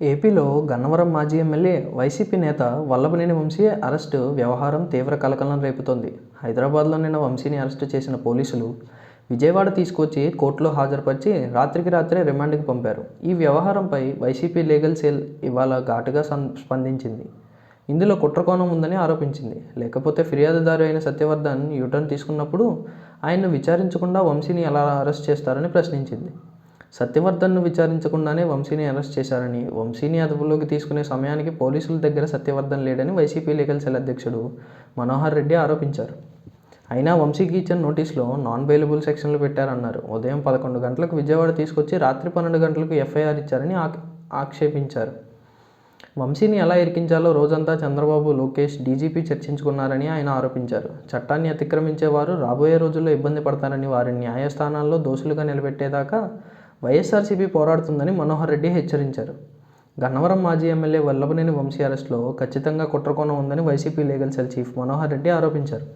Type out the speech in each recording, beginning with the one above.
ఏపీలో గన్నవరం మాజీ MLA YCP నేత వల్లభనేని వంశీ అరెస్టు వ్యవహారం తీవ్ర కలకలం రేపుతోంది. హైదరాబాద్లో నిన్న వంశీని అరెస్టు చేసిన పోలీసులు విజయవాడ తీసుకొచ్చి కోర్టులో హాజరుపరిచి రాత్రికి రాత్రే రిమాండ్కి పంపారు. ఈ వ్యవహారంపై వైసీపీ లీగల్ సెల్ ఇవాళ ఘాటుగా స్పందించింది. ఇందులో కుట్రకోణం ఉందని ఆరోపించింది. లేకపోతే ఫిర్యాదుదారు అయిన సత్యవర్ధన్ యూటర్న్ తీసుకున్నప్పుడు ఆయన్ను విచారించకుండా వంశీని ఎలా అరెస్ట్ చేస్తారని ప్రశ్నించింది. సత్యవర్ధన్ను విచారించకుండానే వంశీని అరెస్ట్ చేశారని వంశీని అదుపులోకి తీసుకునే సమయానికి పోలీసుల దగ్గర సత్యవర్ధన్ లేడని వైసీపీ లీగల్ సెల్ అధ్యక్షుడు మనోహర్ రెడ్డి ఆరోపించారు. అయినా వంశీకి ఇచ్చిన నోటీసులో నాన్ బెయిలబుల్ సెక్షన్లు పెట్టారన్నారు. ఉదయం పదకొండు గంటలకు విజయవాడ తీసుకొచ్చి రాత్రి పన్నెండు గంటలకు ఎఫ్ఐఆర్ ఇచ్చారని ఆక్షేపించారు. వంశీని ఎలా ఇరికించాలో రోజంతా చంద్రబాబు లోకేష్ డీజీపీ చర్చించుకున్నారని ఆయన ఆరోపించారు. చట్టాన్ని అతిక్రమించేవారు రాబోయే రోజుల్లో ఇబ్బంది పడతారని వారి న్యాయస్థానాల్లో దోషులుగా నిలబెట్టేదాకా వైఎస్ఆర్సీపీ పోరాడుతుందని మనోహర్ రెడ్డి హెచ్చరించారు. గన్నవరం మాజీ ఎమ్మెల్యే వల్లభనేని వంశీ అరెస్టులో ఖచ్చితంగా కుట్రకోణం ఉందని YCP legal cell chief Manohar Reddy ఆరోపించారు.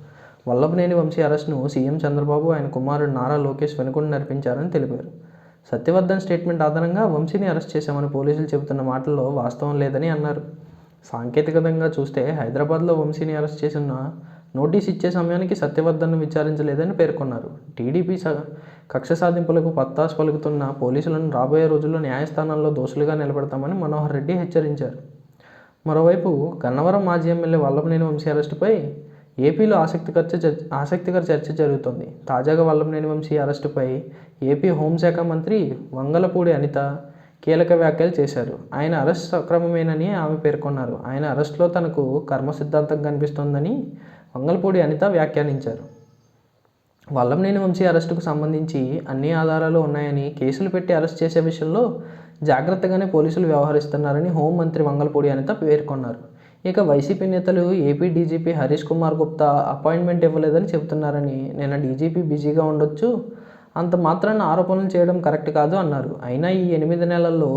వల్లభనేని వంశీ అరెస్టును సీఎం చంద్రబాబు ఆయన కుమారుడు నారా లోకేష్ వెనుకొని నడిపించారని తెలిపారు. సత్యవర్ధన్ స్టేట్మెంట్ ఆధారంగా వంశీని అరెస్ట్ చేశామని పోలీసులు చెబుతున్న మాటల్లో వాస్తవం లేదని అన్నారు. సాంకేతికతంగా చూస్తే హైదరాబాద్లో వంశీని అరెస్ట్ చేసిన నోటీస్ ఇచ్చే సమయానికి సత్యవర్ధన్ను విచారించలేదని పేర్కొన్నారు. టీడీపీ కక్ష సాధింపులకు పత్తాస్ పలుకుతున్న పోలీసులను రాబోయే రోజుల్లో న్యాయస్థానాల్లో దోషులుగా నిలబెడతామని మనోహర్ రెడ్డి హెచ్చరించారు. మరోవైపు గన్నవరం మాజీ ఎమ్మెల్యే వల్లభనేని వంశీ అరెస్టుపై ఏపీలో ఆసక్తికర చర్చ ఆసక్తికర చర్చ జరుగుతోంది. తాజాగా వల్లభనేని వంశీ అరెస్టుపై ఏపీ హోంశాఖ మంత్రి వంగలపూడి అనిత కీలక వ్యాఖ్యలు చేశారు. ఆయన అరెస్ట్ సక్రమమేనని ఆమె పేర్కొన్నారు. ఆయన అరెస్ట్లో తనకు కర్మ సిద్ధాంతం కనిపిస్తోందని వంగలపూడి అనిత వ్యాఖ్యానించారు. వల్లంనేని వంశీ అరెస్టుకు సంబంధించి అన్ని ఆధారాలు ఉన్నాయని కేసులు పెట్టి అరెస్ట్ చేసే విషయంలో జాగ్రత్తగానే పోలీసులు వ్యవహరిస్తున్నారని హోంమంత్రి మంగళపూడి అనిత పేర్కొన్నారు. ఇక వైసీపీ నేతలు AP DGP Harish Kumar Gupta appointment ఇవ్వలేదని చెబుతున్నారని నిన్న డీజీపీ బిజీగా ఉండొచ్చు అంత మాత్రాన ఆరోపణలు చేయడం కరెక్ట్ కాదు అన్నారు. అయినా ఈ ఎనిమిది నెలల్లో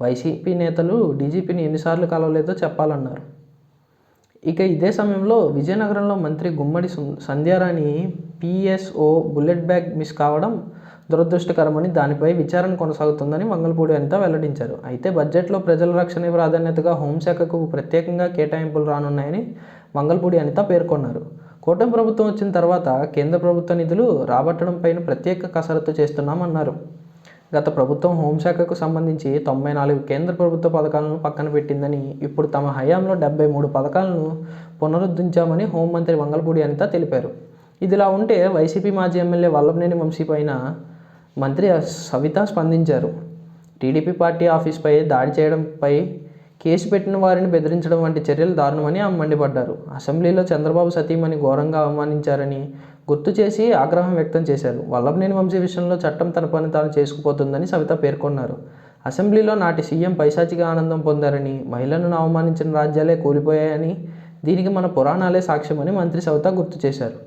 వైసీపీ నేతలు డీజీపీని ఎన్నిసార్లు కలవలేదో చెప్పాలన్నారు. ఇక ఇదే సమయంలో విజయనగరంలో మంత్రి Gummadi Sandhyarani PSO bullet bag miss కావడం దురదృష్టకరమని దానిపై విచారణ కొనసాగుతుందని మంగళపూడి అనిత వెల్లడించారు. అయితే బడ్జెట్లో ప్రజల రక్షణ ప్రాధాన్యతగా హోంశాఖకు ప్రత్యేకంగా కేటాయింపులు రానున్నాయని మంగళపూడి అనిత పేర్కొన్నారు. కూటమి ప్రభుత్వం వచ్చిన తర్వాత కేంద్ర ప్రభుత్వ నిధులు రాబట్టడంపైన ప్రత్యేక కసరత్తు చేస్తున్నామన్నారు. గత ప్రభుత్వం హోంశాఖకు సంబంధించి తొంభై నాలుగు కేంద్ర ప్రభుత్వ పథకాలను పక్కన పెట్టిందని ఇప్పుడు తమ హయాంలో డెబ్బై మూడు పథకాలను పునరుద్ధరించామని హోంమంత్రి మంగళపూడి అనిత తెలిపారు. ఇదిలా ఉంటే వైసీపీ మాజీ ఎమ్మెల్యే వల్లభనేని వంశీ పైన మంత్రి సవిత స్పందించారు. టీడీపీ పార్టీ ఆఫీస్పై దాడి చేయడంపై కేసు పెట్టిన వారిని బెదిరించడం వంటి చర్యలు దారుణమని ఆమె మండిపడ్డారు. అసెంబ్లీలో చంద్రబాబు సతీమణి ఘోరంగా అవమానించారని గుర్తు చేసి ఆగ్రహం వ్యక్తం చేశారు. వల్లభనేని వంశీ విషయంలో చట్టం తన పని తాను చేసుకుపోతుందని సవిత పేర్కొన్నారు. అసెంబ్లీలో నాటి సీఎం పైశాచిక ఆనందం పొందారని మహిళలను అవమానించిన రాజ్యాలే కూలిపోయాయని దీనికి మన పురాణాలే సాక్ష్యమని మంత్రి సవిత గుర్తు చేశారు.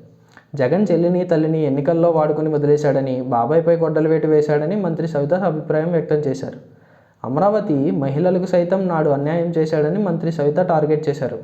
జగన్ చెల్లిని తల్లిని ఎన్నికల్లో వాడుకుని వదిలేశాడని బాబాయ్పై గొడ్డలు వేటు వేశాడని మంత్రి సవిత అభిప్రాయం వ్యక్తం చేశారు. అమరావతి మహిళలకు సైతం నాడు అన్యాయం చేశాడని మంత్రి సవిత టార్గెట్ చేశారు.